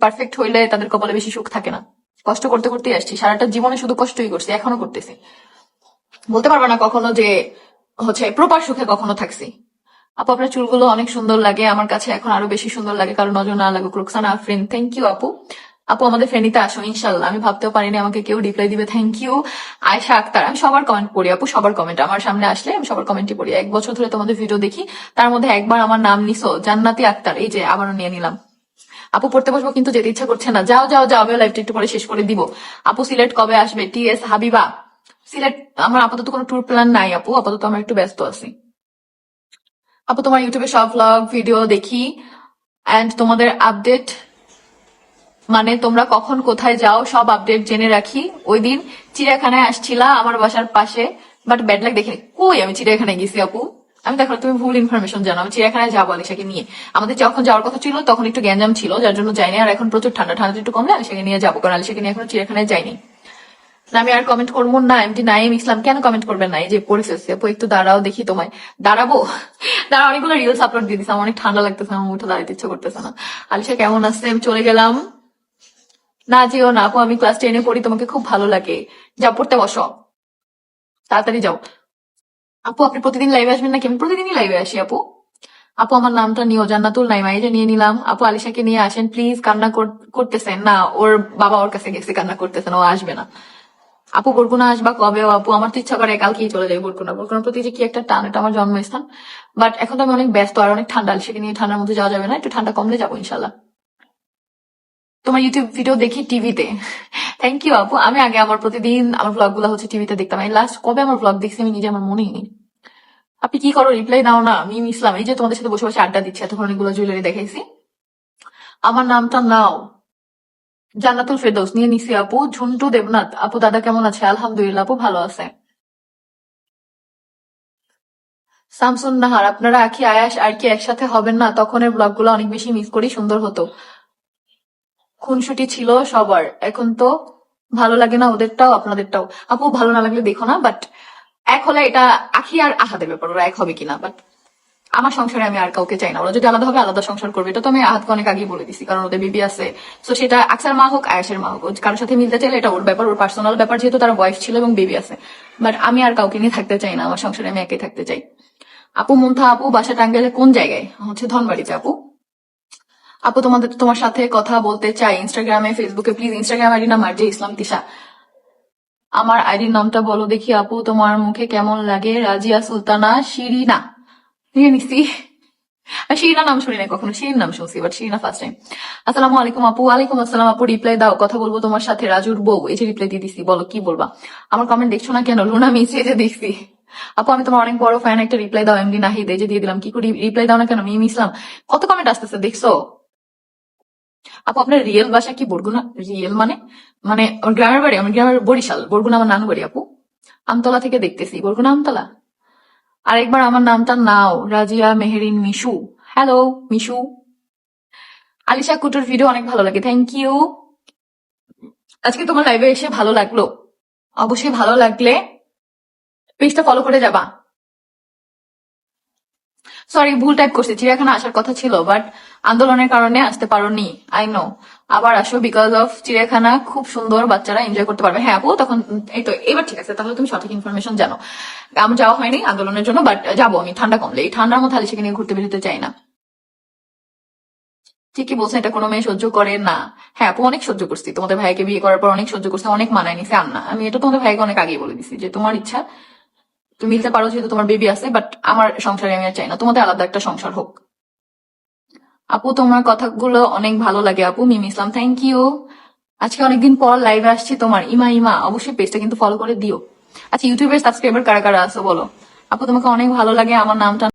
Perfect হইলে তাদের কপালে বেশি সুখ থাকে না। কষ্ট করতে করতে আসছি। সারাটা জীবনে শুধু কষ্টই করছি, এখনও করতেছি। বলতে পারব না কখনো যে, হচ্ছে প্রপার সুখে কখনো থাকছি। আপু, আপনার চুলগুলো অনেক সুন্দর লাগে, আমার কাছে এখন আরও বেশি সুন্দর লাগে, কারণ নজর না লাগুক। রুকসানা, আফরিন থ্যাংক ইউ আপু। আপু, আমাদের ফ্রেন্ডিতে আসো, ইনশাল্লাহ। আমি ভাবতেও পারিনি আমাকে কেউ রিপ্লাই দিবে থ্যাংক ইউ আয়সা আক্তার, আমি সবার কমেন্ট পড়ি, আপু, সবার কমেন্ট আমার সামনে আসলে আমি সবার কমেন্টই পড়ি। এক বছর ধরে তোমাদের ভিডিও দেখি, তার মধ্যে একবার আমার নাম নিছো, জান্নাতি আক্তার। এই যে, আবারও নিয়ে নিলাম। আপু পড়তে বসবো কিন্তু যেতে ইচ্ছা করছে না। যাও যাও যাও আমি লাইভটা একটু পরে শেষ করে দিব। আপু সিলেট কবে আসবে? T S Habiba. সিলেট আমার আপাতত কোনো ট্যুর প্ল্যান নাই আপু। আপাতত আমার একটু ব্যস্ত আছি। আপু, তোমার ইউটিউবে সব ব্লগ ভিডিও দেখি। অ্যান্ড তোমাদের আপডেট মানে তোমরা কখন কোথায় যাও, সব আপডেট জেনে রাখি। ওই দিন চিড়িয়াখানায় আসছিলা আমার বাসার পাশে বাট ব্যাড লাগ দেখে কই আমি চিড়িয়াখানায় গেছি আপু? আমি দেখো, তুমি ভুল ইনফরমেশন জানো। আমি চিড়িয়াখানায় যাব আলিশাকে নিয়ে। আমাদের যখন যাওয়ার কথা ছিল, তখন একটু গ্যাঞ্জাম ছিল, যার জন্য যাইনি। আর এখন প্রচুর ঠান্ডা। ঠান্ডা একটু কমলে আলিশাকে নিয়ে যাব, কারণ আলিশাকে নিয়ে এখনও চিড়িয়াখানায় যাইনি। আমি আর কমেন্ট করব না। এমটি নাইম ইসলাম কেন কমেন্ট করবেন না? এই যে পড়ে একটু দাঁড়াও দেখি তোমায়। দাঁড়াবো? দাঁড়া অনেকগুলো রিলস আপলোড দিয়ে দিচ্ছে অনেক ঠান্ডা লাগতেছে, আমার উঠে দাঁড়াতে ইচ্ছে করতেছে না। আলিশা, কেমন আছে? আমি চলে গেলাম। না, যেও না। আমি ক্লাস টেনে পড়ি, তোমাকে খুব ভালো লাগে। যা পড়তে বসো। তাড়াতাড়ি যাও। আপু, আপনি প্রতিদিন লাইভে আসবেন নাকি? আমি প্রতিদিনই লাইভে আসি, আপু। আপু, আমার নামটা নিও জান্নাতুল নাইমা যে নিয়ে নিলাম। আপু, আলিশাকে নিয়ে আসেন প্লিজ কান্না কর- করতেছেন। না, ওর বাবা ওর কাছে গেছে, কান্না করতেছেন, ও আসবে না। আপু, বরগুনা আসবা কবে? আপু, আমার তো ইচ্ছা করে কালকেই চলে যাই বরগুনা। বরগুনার প্রতি যে কি একটা টান, এটা আমার জন্মস্থান। বাট এখন তো আমি অনেক ব্যস্ত আর অনেক ঠান্ডা, আলিশাকে নিয়ে ঠান্ডার মধ্যে যাওয়া যাবে না। একটু ঠান্ডা কমলে যাব ইনশাল্লাহ তোমার ইউটিউব ভিডিও দেখি টিভিতে থ্যাংক ইউ আপু। আমি আগে আমার প্রতিদিন আমার ব্লগগুলো হচ্ছে টিভিতে দেখতাম। এই লাস্ট কবে আমার ব্লগ দেখছি আমি নিজে আমার মনেই নেই। আপনি কি করো রিপ্লাই দাও না মিম ইসলাম এই যে তোমাদের সাথে বসে বসে আড্ডা দিচ্ছে, এতক্ষণ অনেকগুলো জুয়েলারি দেখাইছি। আমার নামটা নাও। জান্নাতুল ফেরদৌস, নিয়ে নিছি, আপু। ঝুন্টু দেবনাথ, আপু, দাদা কেমন আছে? আলহামদুলিল্লাহ, আপু, ভালো আছে। শামসুন নাহার আপনারা আখি আয়াস আর কি একসাথে হবেন না? তখনের ব্লগগুলো অনেক বেশি মিস করি, সুন্দর হতো। খুনসুটি ছিল সবার। এখন তো ভালো লাগে না ওদেরটাও, আপনাদেরটাও। আপু, ভালো না লাগলে দেখো না বাট এক হলে এটা আখি আর আহাদের ব্যাপার, ওরা এক হবে কিনা বাট আমার সংসারে আমি আর কাউকে চাই না। ওরা যদি আলাদা হবে, আলাদা সংসার করবে। এটা তো আমি আহাতকে অনেক আগেই বলে দিছি, কারণ ওদের বেবি আছে। তো সেটা আকসার মা হোক আয়াসের মা হোক কারোর সাথে মিলতে চাইলে এটা ওর ব্যাপার, ওর পার্সোনাল ব্যাপার, যেহেতু তার ওয়াইফ ছিল এবং বেবি আছে। বাট আমি আর কাউকে নিয়ে থাকতে চাই না, আমার সংসারে আমি একাই থাকতে চাই। আপু, মুন্থা আপু, বাসা টাঙ্গাইলে কোন জায়গায়? হচ্ছে ধনবাড়িতে, আপু। আপু, তোমাদের তোমার সাথে কথা বলতে চাই ইনস্টাগ্রামে ফেসবুকে প্লিজ ইনস্টাগ্রাম আইডি নাম মার্জে ইসলাম তিশা। আমার আইডির নামটা বলো দেখি আপু, তোমার মুখে কেমন লাগে? রাজিয়া সুলতানা, শিরিনা। নিয়ে নিছি। শিরিনা নাম শুনি না কখনো শিরিন নাম শুনছি বাট শিরিনা ফার্স্ট টাইম আসসালামু আলাইকুম আপু, আলাইকুম আসসালাম আপু রিপ্লাই দাও, কথা বলব তোমার সাথে, রাজুর বউ। এই যে রিপ্লাই দিয়ে দিছি, বলো, কি বলবা? আমার কমেন্ট দেখছ না কেন? লুনা এই যে দেখছি। আপু, আমি তোমার অনেক বড় ফ্যান একটা রিপ্লাই দাও এমডি নাহিদ, এই যে দিয়ে দিলাম, কি করে? রিপ্লাই দাও না কেন, মিম ইসলাম? কত কমেন্ট আসতেছে, দেখছ? আপু, আপনার রিয়েল বাসা কি বরগুনা রিয়েল মানে? মানে আমার গ্রামের বাড়ি, আমার গ্রামের বরিশাল, বরগুনা আমার নানু বাড়ি আপু। আমতলা থেকে দেখতেছি, বরগুনা আমতলা। আরেকবার আমার নামটা নাও, রাজিয়া মেহেরিন মিশু। হ্যালো মিশু। আলিশা কুটুর ভিডিও অনেক ভালো লাগে থ্যাংক ইউ আজকে তোমার লাইভে এসে ভালো লাগল। অবশ্যই ভালো লাগলে পেজটা ফলো করে যাবা। সরি ভুল টাইপ করছি। চিড়িয়াখানা আসার কথা ছিল বাট আন্দোলনের কারণে আসতে পারোনি আই নো আবার আসো বিকজ অফ চিড়িয়াখানা খুব সুন্দর, বাচ্চারা এনজয় করতে পারবে। হ্যাঁ আপু, তখন এই তো, এবার ঠিক আছে, তাহলে তুমি সঠিক ইনফরমেশন জানো। আমার যাওয়া হয়নি আন্দোলনের জন্য বাট যাব আমি, ঠান্ডা কমলে এই ঠান্ডার মধ্যে আলিশাকে নিয়ে ঘুরতে বেরোতে চাই না। ঠিকই বলছেন এটা কোনো মেয়ে সহ্য করে না। হ্যাঁ আপু, অনেক সহ্য করছি। তোমাদের ভাইকে বিয়ে করার পর অনেক সহ্য করছে, অনেক মানায় নিছে আন্না। আমি এটা তোমাদের ভাইকে অনেক আগেই বলে দিছি, যে তোমার ইচ্ছা তুমি মিলতে পারো যেহেতু তোমার বেবি আছে বাট আমার সংসারে আমি চাই না। তোমাদের আলাদা একটা সংসার হোক। আপু, তোমার কথাগুলো অনেক ভালো লাগে আপু। মিম ইসলাম থ্যাংক ইউ আজকে অনেকদিন পর লাইভে আসছি তোমার। ইমা ইমা, অবশ্যই পেজটা কিন্তু ফলো করে দিও। আচ্ছা ইউটিউবের সাবস্ক্রাইবার কারা কারা আছো বলো? আপু, তোমাকে অনেক ভালো লাগে। আমার নামটা